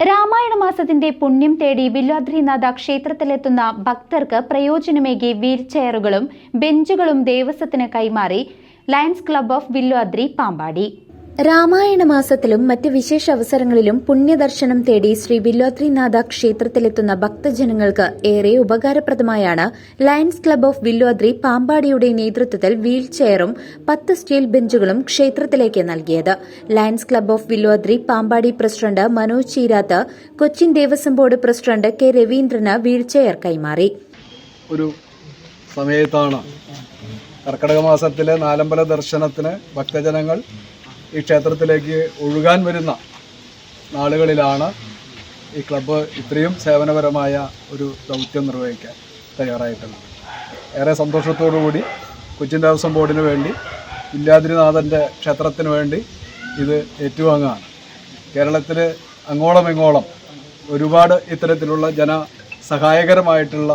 Ramayana മാസത്തിന്റെ പുണ്യം തേടി വില്ലാദ്രിനാഥ ക്ഷേത്രത്തിലെത്തുന്ന ഭക്തർക്ക് പ്രയോജനമേകി വീൽചെയറുകളും ബെഞ്ചുകളും ദേവസ്വത്തിന് കൈമാറി lions club of Vilwadri Pampady. Ramayana മാസത്തിലും മറ്റ് വിശേഷ അവസരങ്ങളിലും പുണ്യദർശനം തേടി ശ്രീ വില്വാദ്രിനാഥ ക്ഷേത്രത്തിലെത്തുന്ന ഭക്തജനങ്ങൾക്ക് ഏറെ ഉപകാരപ്രദമായാണ് ലയൺസ് ക്ലബ് ഓഫ് വില്വാദ്രി പാമ്പാടിയുടെ നേതൃത്വത്തിൽ വീൽ ചെയറും പത്ത് സ്റ്റീൽ ബെഞ്ചുകളും ക്ഷേത്രത്തിലേക്ക് നൽകിയത്. Lions club of Vilwadri Pampady president Manoj Cheerath Cochin Devaswom board president K Raveendran wheel chair കൈമാറി. ഒരു സമയത്താണ് കർക്കിടക മാസത്തിലെ നാലമ്പല ദർശനത്തിന് ഭക്തജനങ്ങൾ ഈ ക്ഷേത്രത്തിലേക്ക് ഒഴുകാൻ വരുന്ന നാളുകളിലാണ് ഈ ക്ലബ്ബ് ഇത്രയും സേവനപരമായ ഒരു ദൗത്യം നിർവഹിക്കാൻ തയ്യാറായിട്ടുള്ളത്. ഏറെ സന്തോഷത്തോടുകൂടി കൊച്ചിൻ ദേവസ്വം ബോർഡിന് വേണ്ടി ഇല്ലാതിരിനാഥന്റെ ക്ഷേത്രത്തിന് വേണ്ടി ഇത് ഏറ്റുവാങ്ങുകയാണ്. കേരളത്തിൽ അങ്ങോളം ഇങ്ങോളം ഒരുപാട് ഇത്തരത്തിലുള്ള ജന സഹായകരമായിട്ടുള്ള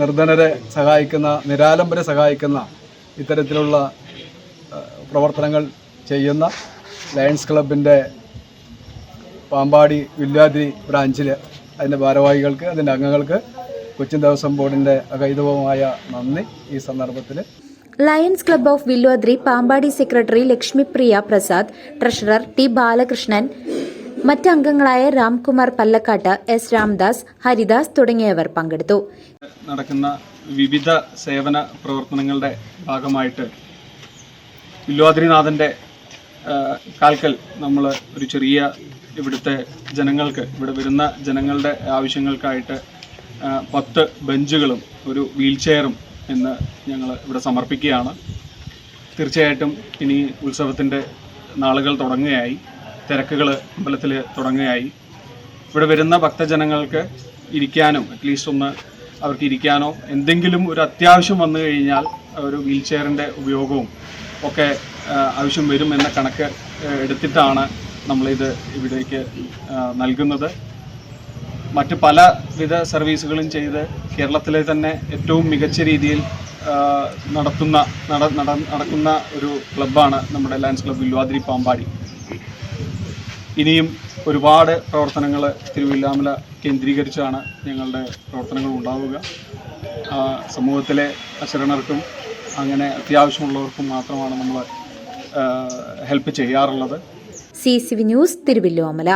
നിർധനരെ സഹായിക്കുന്ന നിരാലംബരെ സഹായിക്കുന്ന ഇത്തരത്തിലുള്ള പ്രവർത്തനങ്ങൾ ചെയ്യുന്ന ലയൺസ് ക്ലബിന്റെ പാമ്പാടി വില്ലാദ്രി ബ്രാഞ്ചിൽ അതിന്റെ ഭാരവാഹികൾക്ക് അതിന്റെ അംഗങ്ങൾക്ക് കൊച്ചിൻ ദേവസ്വം ബോർഡിന്റെ അകൈതവുമായ നന്ദി ഈ സന്ദർഭത്തിൽ. Lions club of Vilwadri Pampady secretary Lakshmipriya Prasad treasurer T Balakrishnan മറ്റ് അംഗങ്ങളായ രാംകുമാർ പല്ലക്കാട്ട് എസ് രാംദാസ് ഹരിദാസ് തുടങ്ങിയവർ പങ്കെടുത്തു. നടക്കുന്ന വിവിധ സേവന പ്രവർത്തനങ്ങളുടെ ഭാഗമായിട്ട് വില്വാദ്രിനാഥന്റെ ആ, കാൽക്കൽ നമ്മൾ ഒരു ചെറിയ ഇവിടുത്തെ ജനങ്ങൾക്ക് ഇവിടെ വരുന്ന ജനങ്ങളുടെ ആവശ്യങ്ങൾക്കായിട്ട് പത്ത് ബെഞ്ചുകളും ഒരു വീൽ ചെയറും ഇന്ന് ഞങ്ങൾ ഇവിടെ സമർപ്പിക്കുകയാണ്. തീർച്ചയായിട്ടും ഇനി ഉത്സവത്തിന്റെ നാളുകൾ തുടങ്ങുകയായി. തിരക്കുകൾ അമ്പലത്തിൽ തുടങ്ങുകയായി. ഇവിടെ വരുന്ന ഭക്തജനങ്ങൾക്ക് ഇരിക്കാനും അറ്റ്ലീസ്റ്റ് ഒന്ന് അവർക്ക് ഇരിക്കാനോ എന്തെങ്കിലും ഒരു അത്യാവശ്യം വന്നു കഴിഞ്ഞാൽ ഒരു വീൽ ചെയറിന്റെ ഉപയോഗവും ഒക്കെ ആവശ്യം വരും എന്ന കണക്ക് എടുത്തിട്ടാണ് നമ്മളിത് ഇവിടേക്ക് നൽകുന്നത്. മറ്റ് പലവിധ സർവീസുകളും ചെയ്ത് കേരളത്തിലെ തന്നെ ഏറ്റവും മികച്ച രീതിയിൽ നടത്തുന്ന നട നട- നടക്കുന്ന ഒരു ക്ലബ്ബാണ് നമ്മുടെ ലയൺസ് ക്ലബ് വില്വാതിരി പാമ്പാടി. ഇനിയും ഒരുപാട് പ്രവർത്തനങ്ങൾ തിരുവില്ലാമല കേന്ദ്രീകരിച്ചാണ് ഞങ്ങളുടെ പ്രവർത്തനങ്ങൾ ഉണ്ടാവുക. സമൂഹത്തിലെ അശരണർക്കും അങ്ങനെ അത്യാവശ്യമുള്ളവർക്കും മാത്രമാണ് നമ്മൾ ഹെൽപ്പ് ചെയ്യാറുള്ളത്? C C V news Thiruvilwamala